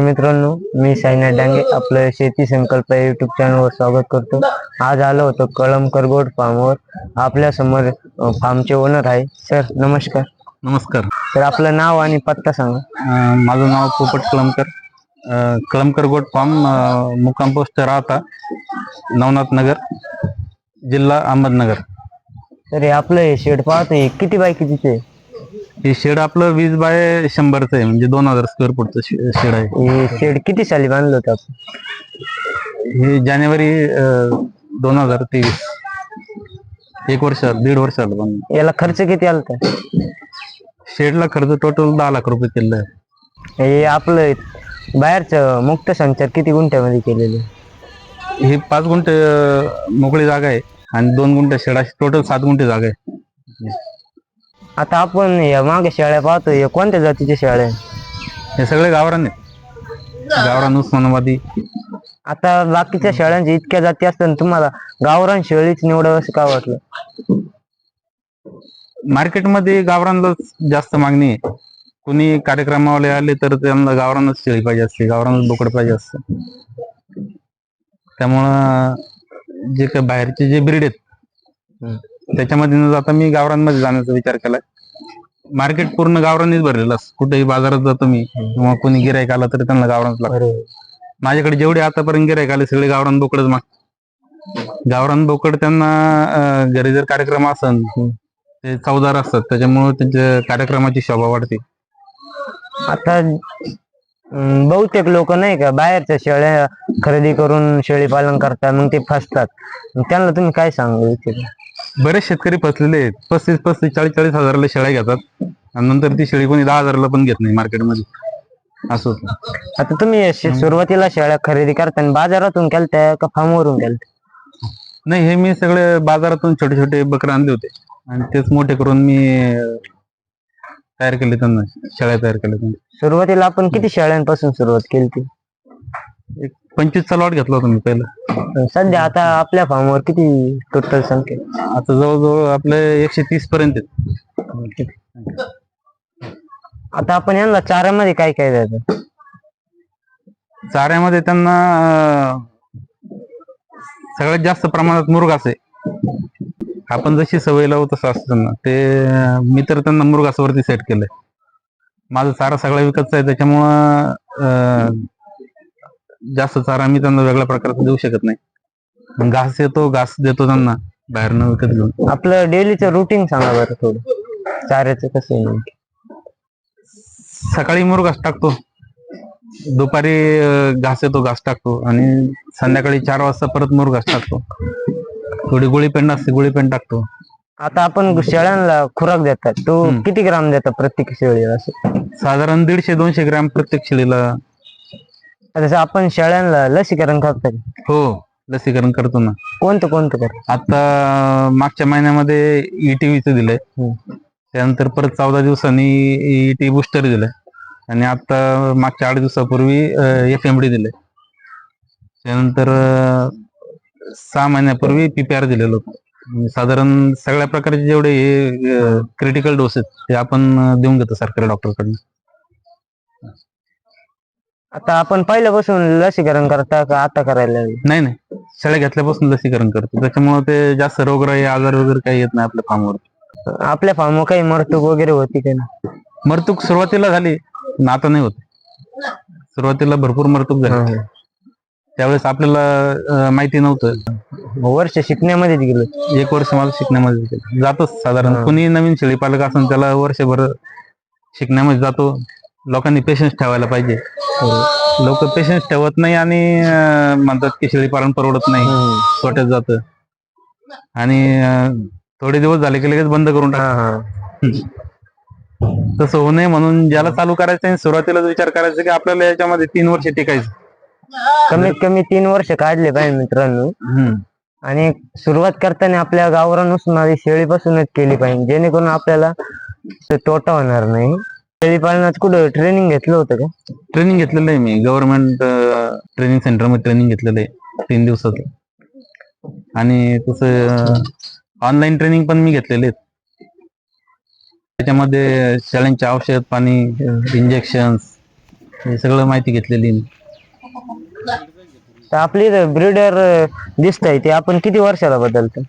मित्रांनो मी साईनाथ डांगे आपलं शेती संकल्प युट्यूब चॅनलवर स्वागत करतो. आज आलो होतो कळमकर गोड फार्मवर आपल्यासमोर फार्मचे ओनर आहे. सर नमस्कार. नमस्कार. तर आपलं नाव आणि पत्ता सांगा. अं, माझं नाव पोपट कलमकर अं, कलमकर गोट फार्म अं, मुक्काम पोस्ट राहता नवनाथ नगर जिल्हा अहमदनगर. तर हे आपलं हे शेड पाहतो हे किती बाय कितीचे आहे? हे शेड आपलं वीस बाय शंभरचं आहे म्हणजे दोन हजार स्क्वेअर फूटचं शे- शेड आहे. हे शेड किती साली बांधलं होतं आपण? हे जानेवारी दोन हजार तेवीस. एक वर्ष दीड वर्ष आलं पण याला खर्च किती आला होता शेडला खर्च टोटल दहा लाख रुपये केलेला आहे. हे आपलं बाहेरचं मुक्त संचार किती गुंठ्यामध्ये केलेलं आहे? हे पाच गुंठे अं, मोकळी जागा आहे आणि दोन गुंठे शेड अशी टोटल सात गुंठे जागा आहे. आता आपण या मागे शेळ्या पाहतो हे कोणत्या जातीच्या शेळ्या आहे? हे सगळे गावरान आहेत. गावरान उस्मानाबादी. आता बाकीच्या शेळ्यांच्या इतक्या जाती असताना तुम्हाला गावरान शेळीच निवडावं असं का वाटलं? मार्केटमध्ये गावरानला जास्त मागणी आहे. कोणी कार्यक्रमावाले आले तर त्यांना गावरानच शेळी पाहिजे असते गावरानच बोकड पाहिजे असतं. त्यामुळं जे काही बाहेरचे जे ब्रीड आहेत त्याच्यामध्ये न जाता मी गावरानमध्ये जाण्याचा विचार केलाय. मार्केट पूर्ण गावरानीच भरलेलं असतं. कुठेही बाजारात जातो मी किंवा कोणी गिरायक आला तर त्यांना गावरानच लागतं. माझ्याकडे जेवढे आतापर्यंत गिरायक आले सगळे गावरान बोकडच माग गावरान बोकड त्यांना घरी जर कार्यक्रम असन ते चवदार असतात. त्याच्यामुळे त्यांच्या कार्यक्रमाची शोभा वाढते. आता बहुतेक लोक नाही का बाहेरच्या शेळ्या खरेदी करून शेळी पालन करतात मग ते फसतात. त्यांना तुम्ही काय सांगू इच्छिता बरेच शेतकरी फसलेले आहेत. पस्तीस पस्तीस चाळीस चाळीस हजाराला शेळ्या घेतात. आणि नंतर ती शेळी कोणी दहा हजाराला पण घेत नाही मार्केटमध्ये. असं होतं. आता तुम्ही शे- सुरुवातीला शेळ्या खरेदी करताना बाजारातून केलत्या का फार्मवरून केलत्या नाही हे मी सगळे बाजारातून छोटे छोटे बकरे आणले होते. आणि तेच मोठे करून मी अं, तयार केले त्यांना. शेळ्या तयार केल्या त्यांना. सुरुवातीला आपण किती शेळ्यांपासून सुरुवात केली ती? एक पंचवीसचा लॉट घेतला होता मी पहिला. सध्या आता आपल्या फार्मवर किती टोटल संख्या आहे? आता जवळजवळ आपले एकशे तीस पर्यंत आहेत. आता आपण यांना चाऱ्यामध्ये काय काय द्यायचं? चाऱ्यामध्ये त्यांना अं, सगळ्यात जास्त प्रमाणात मुरघास आहे. आपण जशी सवय लावू तसं असतं त्यांना. ते अं, मी तर त्यांना मुरघासावरती सेट केलंय. माझा चारा सगळा विकतचा आहे. त्याच्यामुळं अं, जास्त चारा मी त्यांना वेगळ्या प्रकारचा देऊ शकत नाही. मग घास येतो घास देतो त्यांना बाहेरनं विकत घेऊन. आपलं डेलीचं रुटीन सांगा बरं थोडं. चाऱ्याचं कसं आहे? नेमकं? सकाळी मुरघास टाकतो. दुपारी अं, घास येतो घास टाकतो. आणि संध्याकाळी चार वाजता परत मुरघास टाकतो. थोडी गोळी पेंड असते गोळी पेंड टाकतो. आता आपण शेळ्यांना खुराक देतात. तो. किती ग्राम देतात प्रत्येक शेळीला? असं साधारण दीडशे दोनशे ग्रॅम प्रत्येक शेळीला जसं आपण शेळ्यांना लसीकरण करतात हो लसीकरण करतो ना. कोणतं कोणतं करतात आता मागच्या महिन्यामध्ये E ईटीव्हीचं दिलंय. हम्म. त्यानंतर परत चौदा दिवसांनी ईटी बुस्टर दिलंय. आणि आता मागच्या आठ दिवसापूर्वी एफ एम डी दिलंय. त्यानंतर अं, सहा महिन्यापूर्वी पीपीआर दिलेलं होतं म्हणजे साधारण सगळ्या प्रकारचे जेवढे हे क्रिटिकल डोस आहेत ते आपण अं, देऊन घेतो सरकारी डॉक्टरकडनं आता आपण पहिल्यापासून लसीकरण करता का आता करायला लागले? नाही नाही. शेळ्या घेतल्यापासून लसीकरण करतो. त्याच्यामुळे ते जास्त रोगराई आजार वगैरे काही येत नाही आपल्या फार्मवर. आपल्या फार्मवर काही मरतूक वगैरे होती का नाही? मरतूक सुरुवातीला झाली पण आता नाही होत. सुरुवातीला भरपूर मरतूक झाली. त्यावेळेस आपल्याला अं, माहिती नव्हतं. वर्ष शिकण्यामध्येच गेलो. एक वर्ष मला शिकण्यामध्ये गेलं. जातोच साधारण. कुणी नवीन शेळी पालक असेल त्याला वर्षभर शिकण्यामध्ये जातो. लोकांनी पेशन्स ठेवायला पाहिजे. लोक पेशन्स ठेवत नाही आणि अं, म्हणतात की शेळी पालन परवडत नाही. तोट्यात जात. आणि अं, थोडे दिवस झाले की लगेच बंद करून टाक हा हा. तसं होऊ नये म्हणून ज्याला चालू करायचं आहे सुरुवातीलाच विचार करायचा की आपल्याला याच्यामध्ये तीन वर्ष टिकायचं. कमीत कमी तीन वर्ष काढले पाहिजे मित्रांनो. हम्म. आणि सुरुवात करताना आपल्या गावरान उस्मानाबादी शेळीपासूनच केली पाहिजे. जेणेकरून आपल्याला ते तोटा होणार नाही. शेळी पालनात कुठं ट्रेनिंग घेतलं होतं का? ट्रेनिंग घेतलेलं आहे मी. गव्हर्नमेंट ट्रेनिंग सेंटरमध्ये ट्रेनिंग घेतलेलं आहे. तीन दिवसाचं. आणि तसं ऑनलाईन ट्रेनिंग पण मी घेतलेले त्याच्यामध्ये शेळ्यांचे औषध पाणी इंजेक्शन हे सगळं माहिती घेतलेली. तर आपली ब्रीडर दिसत आहे ते. आपण किती वर्षाला बदलतो?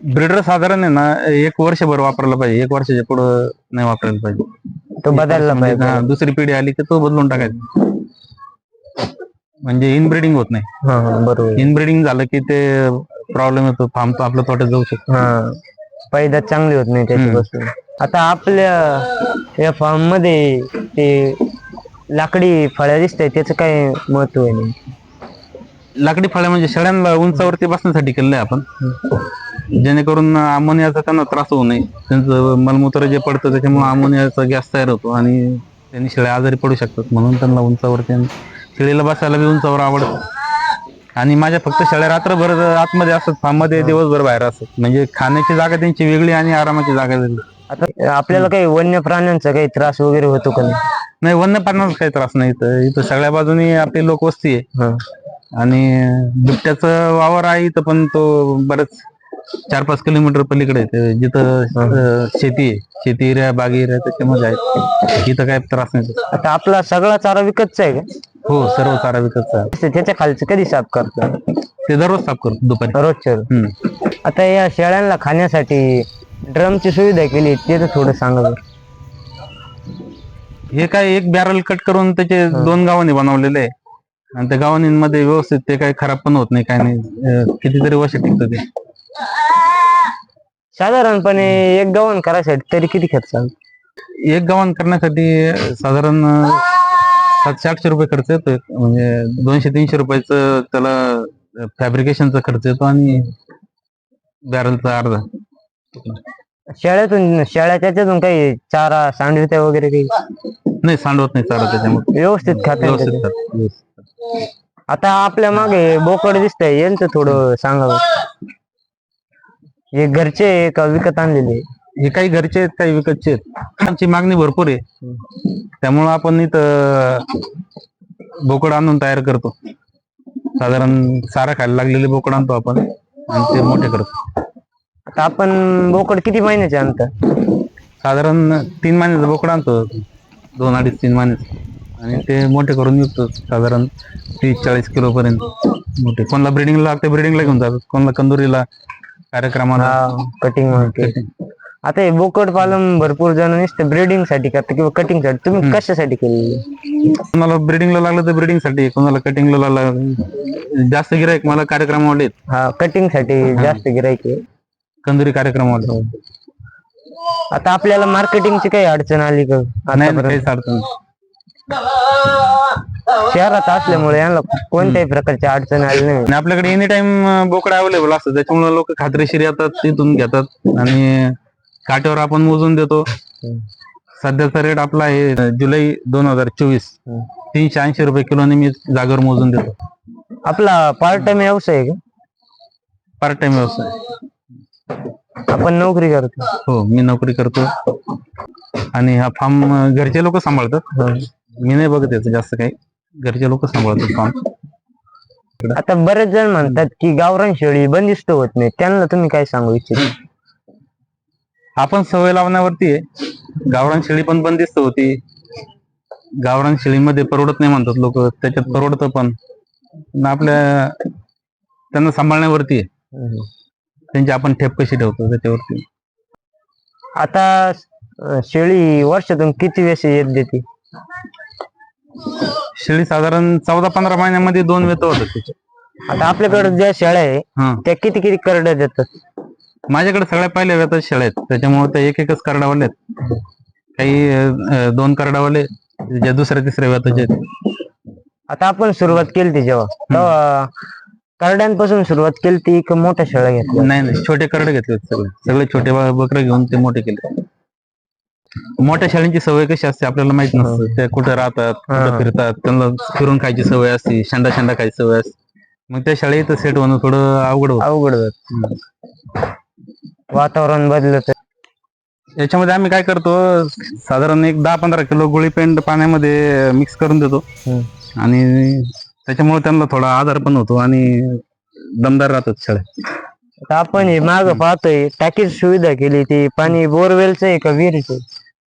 ब्रिडर साधारण आहे ना एक वर्षभर वापरायला पाहिजे. एक वर्षाच्या पुढं नाही वापरायला पाहिजे. तो बदलला म्हणजे पाहिजे. हा, दुसरी पिढी आली की तो बदलून टाकायचा. म्हणजे इनब्रिडिंग होत नाही. हा हा बरोबर. इनब्रिडिंग झालं की ते प्रॉब्लेम येतो फार्म तो आपल्या तोट्यात जाऊ शकतो. हा पैदात चांगली होत नाही त्याच्यापासून आता आपल्या या फार्ममध्ये ते लाकडी फळ्या दिसत आहे त्याचं काय महत्त्व आहे नाही लाकडी फळ्या म्हणजे शेळ्यांना उंचावरती बसण्यासाठी केलंय आपण. जेणेकरून अमोनियाचा त्यांना त्रास होऊ नये. त्यांचं मलमूत्र जे पडतं त्याच्यामुळे अमोनियाचा गॅस तयार होतो आणि त्यांनी शेळ्या आजारी पडू शकतात म्हणून त्यांना उंचावरती आणि शेळीला बसायला बी उंचावर आवडतं. आणि माझ्या फक्त शेळ्या रात्रभर आतमध्ये असतात फार्ममध्ये दिवसभर बाहेर असतात. म्हणजे खाण्याची जागा त्यांची वेगळी आणि आरामाची जागा वेगळी. आता आपल्याला काही वन्य प्राण्यांचा काही त्रास वगैरे होतो का नाही? वन्य प्राण्याचा काही त्रास नाही. इथं इथं सगळ्या बाजूनी आपली लोकवस्ती आहे. आणि बिबट्याचं वावर आहे इथं पण तो बरंच चार पाच किलोमीटर पलीकडे जिथं शेती आहे. शेती एरिया बागी एरिया त्याच्यामध्ये आहे इथं काय त्रास नाही. आता आपला सगळा चारा विकतचा आहे का? हो सर्व चारा विकतचा आहे. त्याच्या खालचं कधी साफ करतो? ते दररोज साफ करतो दुपारी. रोजच्या रोज. हम्म. आता या शेळ्यांना खाण्यासाठी ड्रमची सुविधा केली ते तर थोडं सांगा बरं. हे काय एक बॅरल कट करून त्याचे दोन गावांनी बनवलेले आहे. आणि त्या गावांमध्ये व्यवस्थित ते काही खराब पण होत नाही काय नाही. अं, कितीतरी वर्ष टिकतं ते. साधारणपणे एक गव्हाण करायसाठी तरी किती खर्च आला? एक गव्हाण करण्यासाठी साधारण सातशे आठशे रुपये खर्च येतो म्हणजे दोनशे तीनशे रुपयाचं त्याला फॅब्रिकेशनचा खर्च येतो आणि बॅरलचा अर्धा शेळ्यातून शेळ्या त्याच्यातून काही चारा सांडवित्या वगैरे काही नाही सांडवत नाही चारा त्याच्यामुळे व्यवस्थित खाते व्यवस्थित खात- व्यवस्थित. आता आपल्या मागे बोकड दिसतंय यांचं थोडं सांगा बरं. हे घरचे आहे का विकत आणलेले हे काही घरचे आहेत काही विकतचे आहेत. आमची मागणी भरपूर आहे. त्यामुळं आपण इथं बोकड आणून तयार करतो. साधारण चारा खायला लागलेले बोकड आणतो आपण आणि ते मोठे करतो. आता आपण बोकड किती महिन्याचे आणतात साधारण तीन महिन्याचं बोकड आणतो. दोन अडीच तीन महिन्याचं. आणि ते मोठे करून विकतो. साधारण तीस चाळीस किलो पर्यंत मोठे. कोणाला ब्रिडिंगला लागते ब्रिडिंगला घेऊन जातात. कोणाला कंदुरीला कार्यक्रमाला कटिंग आता हे बोकड पालन भरपूर जण नुसते ब्रीडिंगसाठी करतात किंवा कटिंगसाठी. तुम्ही कशासाठी केलेली? कोणाला ब्रिडिंगला लागलं तर ब्रिडिंगसाठी कोणाला कटिंगला लागलं जास्त गिरायक मला कार्यक्रमावाले आहेत. हा कटिंगसाठी जास्त गिरायक आहे. कंदुरी कार्यक्रमावाले आता आपल्याला मार्केटिंगची काही अडचण आली का? नाही नाही, आतापर्यंत? काहीच अडचण नाही. शहरात असल्यामुळे यांना कोणत्याही प्रकारची अडचण आली नाही. आणि आपल्याकडे एनी टाइम बोकड अवेलेबल असतं त्याच्यामुळे लोक खात्रीशीर येतात तिथून घेतात. आणि काट्यावर आपण मोजून देतो. सध्याचा रेट आपला आहे जुलै दोन हजार चोवीस. तीनशे ऐंशी रुपये किलोने मी जागेवर मोजून देतो. आपला पार्ट टाइम व्यवसाय आहे पार्ट टाइम व्यवसाय. का आपण नोकरी करतो. हो मी नोकरी करतो. आणि हा फार्म घरचे लोक सांभाळतात. मी नाही बघत याचं जास्त काही. घरचे लोक सांभाळतात आता बरेच जण म्हणतात की गावरान शेळी बंदिस्त होत नाही. त्यांना तुम्ही काय सांगू इच्छिता? आपण सवय लावण्यावरती आहे. गावरान शेळी पण बंदिस्त होती. गावरान शेळीमध्ये परवडत नाही म्हणतात लोक. त्याच्यात परवडतं पण. पण आपल्या त्यांना सांभाळण्यावरती आहे. त्यांची आपण ठेप कशी ठेवतो त्याच्यावरती? आता अं, शेळी वर्षातून किती वेळेस येत देते? शेळी साधारण चौदा पंधरा महिन्यामध्ये दोन वेत होतात आता आपल्याकडे ज्या शेळ्या आहे हा. त्या किती किती करड्या देतात? माझ्याकडे सगळ्या पहिल्या वेतात शेळ्या आहेत. त्याच्यामुळे त्या एक एकच करडावाले आहेत. काही अं, दोन करडावाले ज्या दुसऱ्या तिसऱ्या वेताचे आहेत. आता आपण सुरुवात केली ती जेव्हा तेव्हा करड्यांपासून सुरुवात केली ती का मोठ्या शेळ्या घेतल्या? नाही नाही. छोटे करडे घेतले होते सगळे. सगळे छोटे बकरे घेऊन ते मोठे केले. मोठ्या शाळेंची सवय कशी असते आपल्याला माहीत नसतं. ते कुठे राहतात कुठे. फिरतात त्यांना फिरून खायची सवय असते शेंडा शेंडा खायची सवय असते. मग त्या शाळेत सेट होणं थोडं अवघड होतं. अवघड जात वातावरण बदलत. याच्यामध्ये आम्ही काय करतो साधारण एक दहा पंधरा किलो गोळी पेंट पाण्यामध्ये मिक्स करून देतो. आणि त्याच्यामुळे त्यांना थोडा आधार पण होतो आणि दमदार राहतात शाळेत. आता आपण हे माग पाहतोय टाकीची सुविधा केली ती पाणी बोरवेलचं आहे का विहिरीचं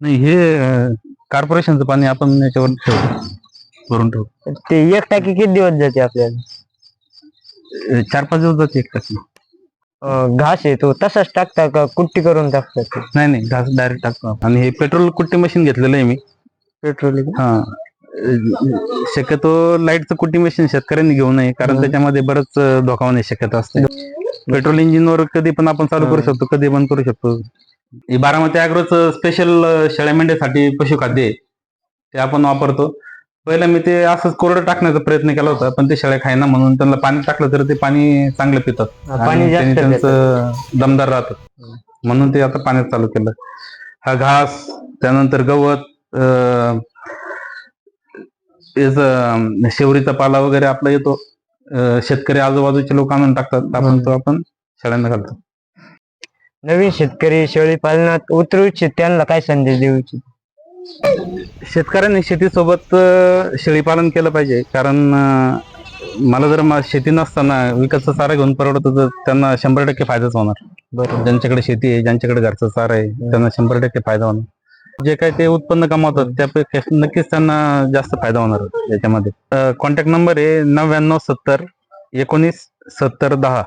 नाही हे कॉर्पोरेशनचं पाणी आपण याच्यावर ठेवतो भरून ठेवतो ते एक टाकी किती दिवस जाते आपल्याला? अं, चार पाच दिवस जाते एक टाकी. अं, घास आहे तो तसाच टाकता का कुट्टी करून टाकतात ते? नाही नाही घास डायरेक्ट टाकतो आपण. आणि हे पेट्रोल कुट्टी मशीन घेतलेलं आहे मी. पेट्रोल हा. अं, शक्यतो लाईटचं कुट्टी मशीन शेतकऱ्यांनी घेऊ नये कारण. त्याच्यामध्ये बरंच अं, धोका होण्याची शक्यता असते. पेट्रोल इंजिनवर कधी पण आपण चालू करू. शकतो कधी बंद करू शकतो. हे बारामती अॅग्रोच स्पेशल शेळ्या मेंढ्यासाठी पशुखाद्य आहे. ते आपण वापरतो. पहिला मी ते असंच कोरडं टाकण्याचा प्रयत्न केला होता पण ते शेळ्या खायना म्हणून त्यांना पाणी टाकलं तर ते पाणी चांगलं पितात. पाणी आणि. त्यांचं दमदार राहतात म्हणून ते आता पाण्यात चालू केलं. हा घास त्यानंतर गवत शेवरीचा पाला वगैरे आपला येतो. शेतकरी आजूबाजूचे लोक आणून टाकतात. आपण तो आपण शेळ्यांना घालतो. नवीन शेतकरी शेळी पालनात उतरू इच्छित त्यांना काय संदेश देऊ इच्छित? शेतकऱ्यांनी शेतीसोबत अं, शेळीपालन केलं पाहिजे. कारण अं, मला जर मा- शेती नसताना विकतचा चारा घेऊन परवडत तर त्यांना शंभर टक्के फायदाच होणार. बरोबर. ज्यांच्याकडे शेती आहे ज्यांच्याकडे घरचा चारा आहे त्यांना शंभर टक्के फायदा होणार. जे काय ते उत्पन्न कमावतात त्यापैकी नक्कीच त्यांना जास्त फायदा होणार याच्यामध्ये. कॉन्टॅक्ट नंबर आहे नव्याण्णव सत्तर एकोणीस सत्तर दहा.